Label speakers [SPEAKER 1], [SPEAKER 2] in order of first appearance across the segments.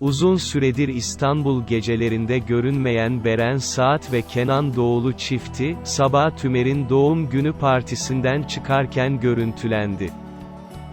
[SPEAKER 1] Uzun süredir İstanbul gecelerinde görünmeyen Beren Saat ve Kenan Doğulu çifti, sabah Tümer'in doğum günü partisinden çıkarken görüntülendi.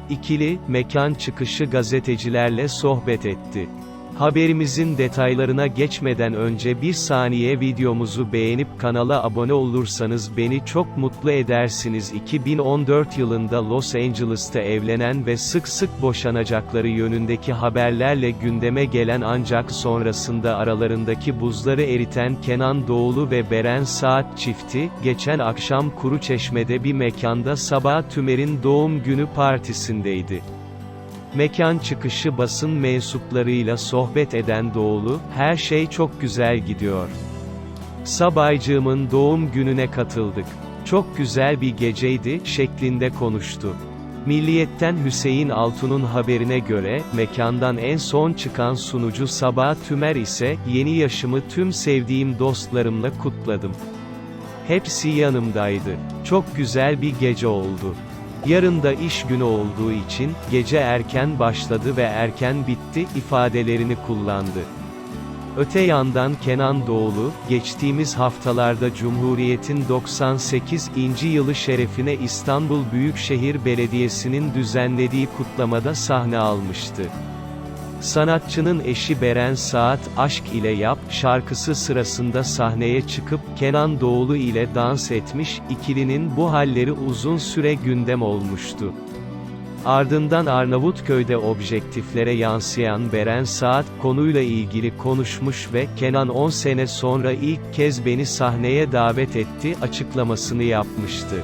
[SPEAKER 1] İkili, mekan çıkışı gazetecilerle sohbet etti. Haberimizin detaylarına geçmeden önce bir saniye videomuzu beğenip kanala abone olursanız beni çok mutlu edersiniz. 2014 yılında Los Angeles'ta evlenen ve sık sık boşanacakları yönündeki haberlerle gündeme gelen ancak sonrasında aralarındaki buzları eriten Kenan Doğulu ve Beren Saat çifti, geçen akşam Kuruçeşme'de bir mekanda Sabah Tümer'in doğum günü partisindeydi. Mekan çıkışı basın mensuplarıyla sohbet eden Doğulu, her şey çok güzel gidiyor. Sabaycığımın doğum gününe katıldık. Çok güzel bir geceydi, şeklinde konuştu. Milliyetten Hüseyin Altun'un haberine göre, mekandan en son çıkan sunucu Sabah Tümer ise, yeni yaşımı tüm sevdiğim dostlarımla kutladım. Hepsi yanımdaydı. Çok güzel bir gece oldu. Yarın da iş günü olduğu için, gece erken başladı ve erken bitti, ifadelerini kullandı. Öte yandan Kenan Doğulu, geçtiğimiz haftalarda Cumhuriyet'in 98. yılı şerefine İstanbul Büyükşehir Belediyesi'nin düzenlediği kutlamada sahne almıştı. Sanatçının eşi Beren Saat, Aşk ile Yap, şarkısı sırasında sahneye çıkıp, Kenan Doğulu ile dans etmiş, ikilinin bu halleri uzun süre gündem olmuştu. Ardından Arnavutköy'de objektiflere yansıyan Beren Saat, konuyla ilgili konuşmuş ve, Kenan 10 sene sonra ilk kez beni sahneye davet etti, açıklamasını yapmıştı.